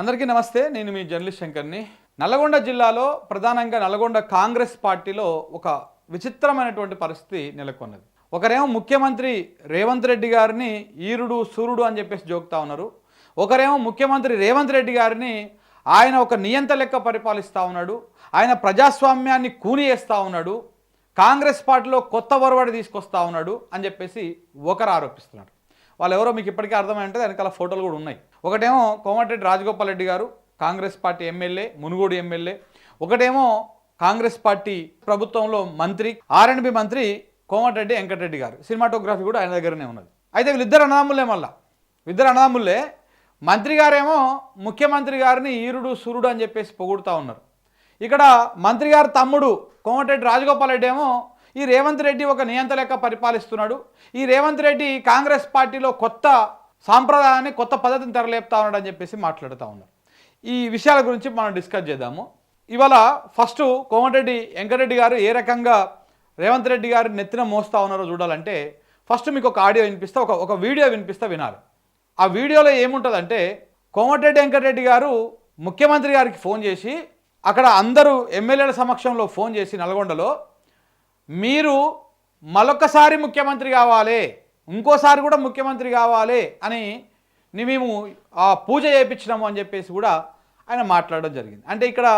అందరికీ నమస్తే నేను మీ జర్నలిస్ట్ శంకర్ని. నల్గొండ జిల్లాలో ప్రధానంగా నల్గొండ కాంగ్రెస్ పార్టీలో ఒక విచిత్రమైనటువంటి పరిస్థితి నెలకొన్నది. ఒకరేమో ముఖ్యమంత్రి రేవంత్ రెడ్డి గారిని ఈరుడు సూర్యుడు అని చెప్పేసి జోకుతా ఉన్నారు. ఒకరేమో ముఖ్యమంత్రి రేవంత్ రెడ్డి గారిని ఆయన ఒక నియంత లెక్క పరిపాలిస్తూ ఉన్నాడు. ఆయన ప్రజాస్వామ్యాన్ని కూని చేస్తూ ఉన్నాడు. కాంగ్రెస్ పార్టీలో కొత్త ఒరవడి తీసుకొస్తా ఉన్నాడు అని చెప్పేసి ఒకరు ఆరోపిస్తున్నారు. వాళ్ళు ఎవరో మీకు ఇప్పటికే అర్థమైంటే వెనకాల ఫోటోలు కూడా ఉన్నాయి. ఒకటేమో కోమటిరెడ్డి రాజగోపాల్ రెడ్డి గారు Congress party MLA Munugode MLA. ఒకటేమో కాంగ్రెస్ పార్టీ ప్రభుత్వంలో మంత్రి ఆర్ఎండ్బి మంత్రి కోమటిరెడ్డి వెంకటరెడ్డి గారు. సినిమాటోగ్రఫీ కూడా ఆయన దగ్గరనే ఉన్నది. అయితే వీళ్ళిద్దరు అన్నదమ్ములే మళ్ళా. ఇద్దరు అన్నదమ్ములే. మంత్రి గారేమో ముఖ్యమంత్రి గారిని ఈరుడు సూర్యుడు అని చెప్పేసి పొగుడుతూ ఉన్నారు. ఇక్కడ మంత్రి గారు తమ్ముడు కోమటిరెడ్డి రాజగోపాల్ రెడ్డి ఏమో ఈ రేవంత్ రెడ్డి ఒక నియంత లెక్క పరిపాలిస్తున్నాడు. ఈ రేవంత్ రెడ్డి కాంగ్రెస్ పార్టీలో కొత్త సాంప్రదాయాన్ని కొత్త పద్ధతిని తెరలేపుతా ఉన్నాడు అని చెప్పేసి మాట్లాడుతూ ఉన్నారు ఈ విషయాల గురించి మనం డిస్కస్ చేద్దాము. ఇవాళ ఫస్ట్ కోమటిరెడ్డి వెంకటరెడ్డి గారు ఏ రకంగా రేవంత్ రెడ్డి గారు నెత్తిన మోస్తా ఉన్నారో చూడాలంటే ఫస్ట్ మీకు ఒక ఆడియో వినిపిస్తా ఒక ఒక వీడియో వినిపిస్తా వినాలి. ఆ వీడియోలో ఏముంటుందంటే కోమటిరెడ్డి వెంకటరెడ్డి గారు ముఖ్యమంత్రి గారికి ఫోన్ చేసి అక్కడ అందరూ ఎమ్మెల్యేల సమక్షంలో ఫోన్ చేసి నల్గొండలో మీరు మరొకసారి ముఖ్యమంత్రి కావాలి ఇంకోసారి కూడా ముఖ్యమంత్రి కావాలి అని మేము ఆ పూజ చేయించినాము అని చెప్పేసి కూడా ఆయన మాట్లాడడం జరిగింది. అంటే ఇక్కడ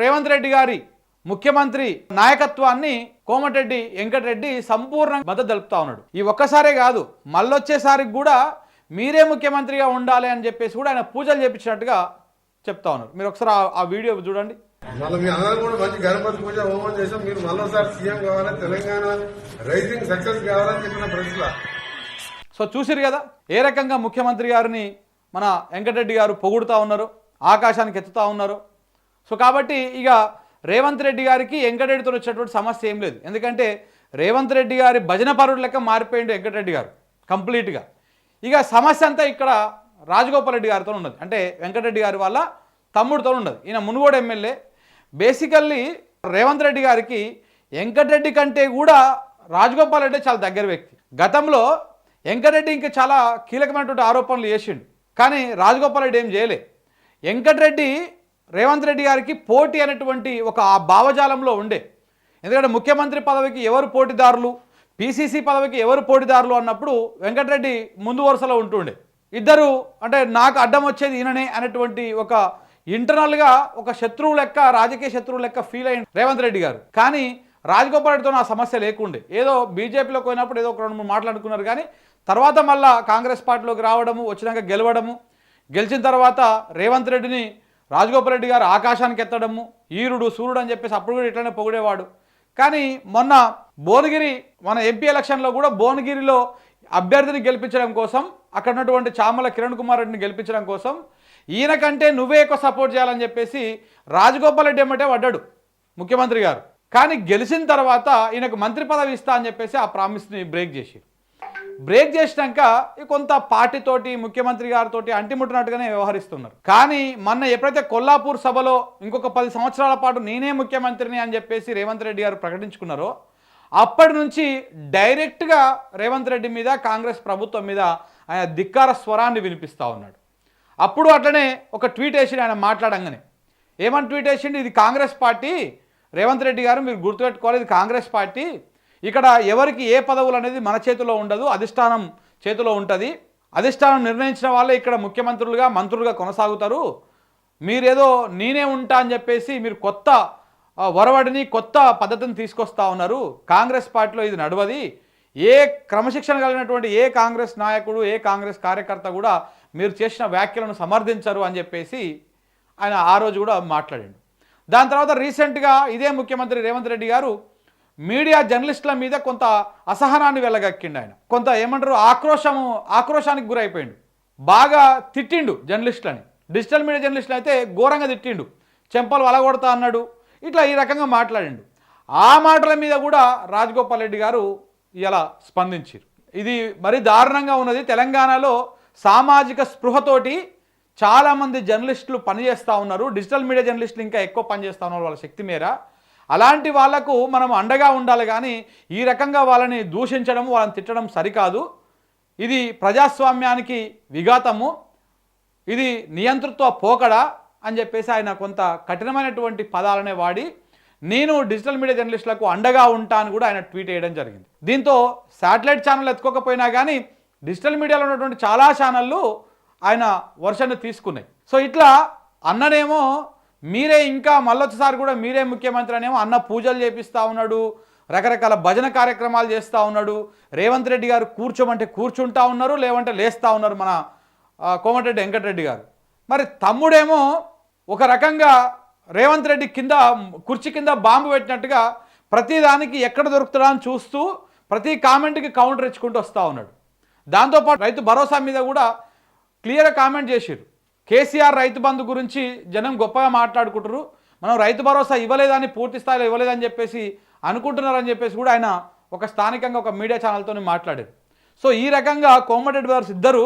రేవంత్ రెడ్డి గారి ముఖ్యమంత్రి నాయకత్వాన్ని కోమటిరెడ్డి వెంకటరెడ్డి సంపూర్ణ మద్దతు తెలుపుతా ఉన్నాడు. ఈ ఒక్కసారే కాదు మళ్ళొచ్చేసారికి కూడా మీరే ముఖ్యమంత్రిగా ఉండాలి అని చెప్పేసి కూడా ఆయన పూజలు చేపించినట్టుగా చెప్తా ఉన్నారు. మీరు ఒకసారి ఆ వీడియో చూడండి. మళ్ళీ మీ అందరూ కూడా మంచి గణపతి పూజ హోమం చేసాం మీరు మళ్ళీసారి సీఎం కావాలా? తెలంగాణ రైజింగ్ సక్సెస్ కావాలని చెప్పిన ప్రశ్న. సో చూసిరు కదా ఏ రకంగా ముఖ్యమంత్రి గారిని మన వెంకటరెడ్డి గారు పొగుడుతూ ఉన్నారు ఆకాశానికి ఎత్తుతూ ఉన్నారు. సో కాబట్టి ఇక రేవంత్ రెడ్డి గారికి వెంకటరెడ్డితో వచ్చేటువంటి సమస్య ఏం లేదు. ఎందుకంటే రేవంత్ రెడ్డి గారి భజన పరుడు లెక్క మారిపోయిండు వెంకటరెడ్డి గారు కంప్లీట్గా. ఇక సమస్య అంతా ఇక్కడ రాజగోపాల్ రెడ్డి గారితో ఉన్నది. అంటే వెంకటరెడ్డి గారి వాళ్ళ తమ్ముడితో ఉన్నది. ఈయన మునుగోడు ఎమ్మెల్యే బేసికల్లీ రేవంత్ రెడ్డి గారికి వెంకటరెడ్డి కంటే కూడా రాజగోపాల్ రెడ్డి చాలా దగ్గర వ్యక్తి. గతంలో వెంకటరెడ్డి ఇంకా చాలా కీలకమైనటువంటి ఆరోపణలు చేసిండు. కానీ రాజగోపాల్ రెడ్డి ఏం చేయలే. వెంకటరెడ్డి రేవంత్ రెడ్డి గారికి పోటీ అనేటువంటి ఒక ఆ భావజాలంలో ఉండే. ఎందుకంటే ముఖ్యమంత్రి పదవికి ఎవరు పోటీదారులు పీసీసీ పదవికి ఎవరు పోటీదారులు అన్నప్పుడు వెంకటరెడ్డి ముందు వరుసలో ఉంటుండే. ఇద్దరు అంటే నాకు అడ్డం వచ్చేది ఈయననే అనేటువంటి ఒక ఇంటర్నల్గా ఒక శత్రువు లెక్క రాజకీయ శత్రువు లెక్క ఫీల్ అయిన రేవంత్ రెడ్డి గారు. కానీ రాజగోపాల్ రెడ్డితో నా సమస్య లేకుండే. ఏదో బీజేపీలో పోయినప్పుడు ఏదో ఒక రెండు మూడు మాట్లాడుకున్నారు కానీ తర్వాత మళ్ళా కాంగ్రెస్ పార్టీలోకి రావడము వచ్చినాక గెలవడము గెలిచిన తర్వాత రేవంత్ రెడ్డిని రాజగోపాల్ రెడ్డి గారు ఆకాశానికి ఎత్తడము ఈరుడు సూర్యుడు అని చెప్పేసి అప్పుడు కూడా ఇట్లనే పొగిడేవాడు. కానీ మొన్న భువనగిరి మన ఎంపీ ఎలక్షన్లో కూడా భువనగిరిలో అభ్యర్థిని గెలిపించడం కోసం అక్కడ ఉన్నటువంటి చామల కిరణ్ కుమార్ రెడ్డిని గెలిపించడం కోసం ఈయన కంటే నువ్వే ఎక్కువ సపోర్ట్ చేయాలని చెప్పేసి రాజగోపాల్ రెడ్డి ఏమంటే పడ్డాడు ముఖ్యమంత్రి గారు. కానీ గెలిచిన తర్వాత ఈయనకు మంత్రి పదవి ఇస్తా అని చెప్పేసి ఆ ప్రామిస్ని బ్రేక్ చేసి. బ్రేక్ చేసినాక కొంత పార్టీతోటి ముఖ్యమంత్రి గారితో అంటిముట్టినట్టుగానే వ్యవహరిస్తున్నారు. కానీ మొన్న ఎప్పుడైతే కొల్లాపూర్ సభలో ఇంకొక పది సంవత్సరాల పాటు నేనే ముఖ్యమంత్రిని అని చెప్పేసి రేవంత్ రెడ్డి గారు ప్రకటించుకున్నారో అప్పటి నుంచి డైరెక్ట్గా రేవంత్ రెడ్డి మీద కాంగ్రెస్ ప్రభుత్వం మీద ఆయన ధిక్కార స్వరాన్ని వినిపిస్తూ ఉన్నాడు. అప్పుడు అట్లనే ఒక ట్వీట్ వేసిండు ఆయన మాట్లాడంగానే. ఏమని ట్వీట్ వేసిండు? ఇది కాంగ్రెస్ పార్టీ. రేవంత్ రెడ్డి గారు మీరు గుర్తుపెట్టుకోవాలి ఇది కాంగ్రెస్ పార్టీ. ఇక్కడ ఎవరికి ఏ పదవులు అనేది మన చేతిలో ఉండదు అధిష్టానం చేతిలో ఉంటుంది. అధిష్టానం నిర్ణయించిన వాళ్ళే ఇక్కడ ముఖ్యమంత్రులుగా మంత్రులుగా కొనసాగుతారు. మీరేదో నేనే ఉంటా అని చెప్పేసి మీరు కొత్త వరవడిని కొత్త పద్ధతిని తీసుకొస్తా ఉన్నారు. కాంగ్రెస్ పార్టీలో ఇది నడవది. ఏ క్రమశిక్షణ కలిగినటువంటి ఏ కాంగ్రెస్ నాయకుడు ఏ కాంగ్రెస్ కార్యకర్త కూడా మీరు చేసిన వ్యాఖ్యలను సమర్థించరు అని చెప్పేసి ఆయన ఆ రోజు కూడా మాట్లాడాడు. దాని తర్వాత రీసెంట్గా ఇదే ముఖ్యమంత్రి రేవంత్ రెడ్డి గారు మీడియా జర్నలిస్టుల మీద కొంత అసహనాన్ని వెళ్ళగక్కిండు ఆయన. కొంత ఏమంటారు ఆక్రోశము ఆక్రోశానికి గురైపోయిండు. బాగా తిట్టిండు జర్నలిస్టులని. డిజిటల్ మీడియా జర్నలిస్టులు అయితే ఘోరంగా తిట్టిండు. చెంపలు వలగొడతా అన్నాడు. ఇట్లా ఈ రకంగా మాట్లాడిండు. ఆ మాటల మీద కూడా రాజగోపాల్ రెడ్డి గారు ఇలా స్పందించారు ఇది మరి దారుణంగా ఉన్నది. తెలంగాణలో సామాజిక స్పృహతోటి చాలామంది జర్నలిస్టులు పనిచేస్తూ ఉన్నారు. డిజిటల్ మీడియా జర్నలిస్టులు ఇంకా ఎక్కువ పనిచేస్తూ ఉన్నారు వాళ్ళ శక్తి మేర. అలాంటి వాళ్ళకు మనం అండగా ఉండాలి కానీ ఈ రకంగా వాళ్ళని దూషించడం వాళ్ళని తిట్టడం సరికాదు. ఇది ప్రజాస్వామ్యానికి విఘాతము. ఇది నియంతృత్వ పోకడా అని చెప్పేసి ఆయన కొంత కఠినమైనటువంటి పదాలనే వాడి నేను డిజిటల్ మీడియా జర్నలిస్టులకు అండగా ఉంటా అని కూడా ఆయన ట్వీట్ చేయడం జరిగింది. దీంతో శాటిలైట్ ఛానల్ ఎత్తుకోకపోయినా కానీ డిజిటల్ మీడియాలో ఉన్నటువంటి చాలా ఛానళ్ళు ఆయన వర్షన్ని తీసుకున్నాయి. సో ఇట్లా అన్ననేమో మీరే ఇంకా మళ్ళొచ్చేసారి కూడా మీరే ముఖ్యమంత్రి అనేమో అన్న పూజలు చేపిస్తూ ఉన్నాడు రకరకాల భజన కార్యక్రమాలు చేస్తూ ఉన్నాడు రేవంత్ రెడ్డి గారు కూర్చోమంటే కూర్చుంటా ఉన్నారు లేవంటే లేస్తూ ఉన్నారు మన కోమటిరెడ్డి వెంకటరెడ్డి గారు. మరి తమ్ముడేమో ఒక రకంగా రేవంత్ రెడ్డి కింద కుర్చీ కింద బాంబు పెట్టినట్టుగా ప్రతిదానికి ఎక్కడ దొరుకుతుందా అని చూస్తూ ప్రతి కామెంట్కి కౌంటర్ ఇచ్చుకుంటూ వస్తూ ఉన్నాడు. దాంతోపాటు రైతు భరోసా మీద కూడా క్లియర్గా కామెంట్ చేసిర్రు. కేసీఆర్ రైతు బంధు గురించి జనం గొప్పగా మాట్లాడుకుంటారు మనం రైతు భరోసా ఇవ్వలేదని పూర్తి స్థాయిలో ఇవ్వలేదని చెప్పేసి అనుకుంటున్నారని చెప్పేసి కూడా ఆయన ఒక స్థానికంగా ఒక మీడియా ఛానల్తో మాట్లాడారు. సో ఈ రకంగా కోమటిరెడ్డి గారు ఇద్దరు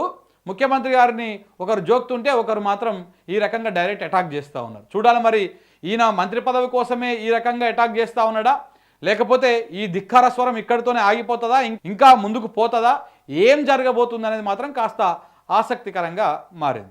ముఖ్యమంత్రి గారిని ఒకరు జోక్తుంటే ఒకరు మాత్రం ఈ రకంగా డైరెక్ట్ అటాక్ చేస్తూ ఉన్నారు. చూడాలి మరి ఈయన మంత్రి పదవి కోసమే ఈ రకంగా అటాక్ చేస్తూ ఉన్నాడా? లేకపోతే ఈ ధిక్కార స్వరం ఇక్కడితోనే ఆగిపోతుందా? ఇంకా ముందుకు పోతుందా? ఏం జరగబోతుంది అనేది మాత్రం కాస్త ఆసక్తికరంగా మారింది.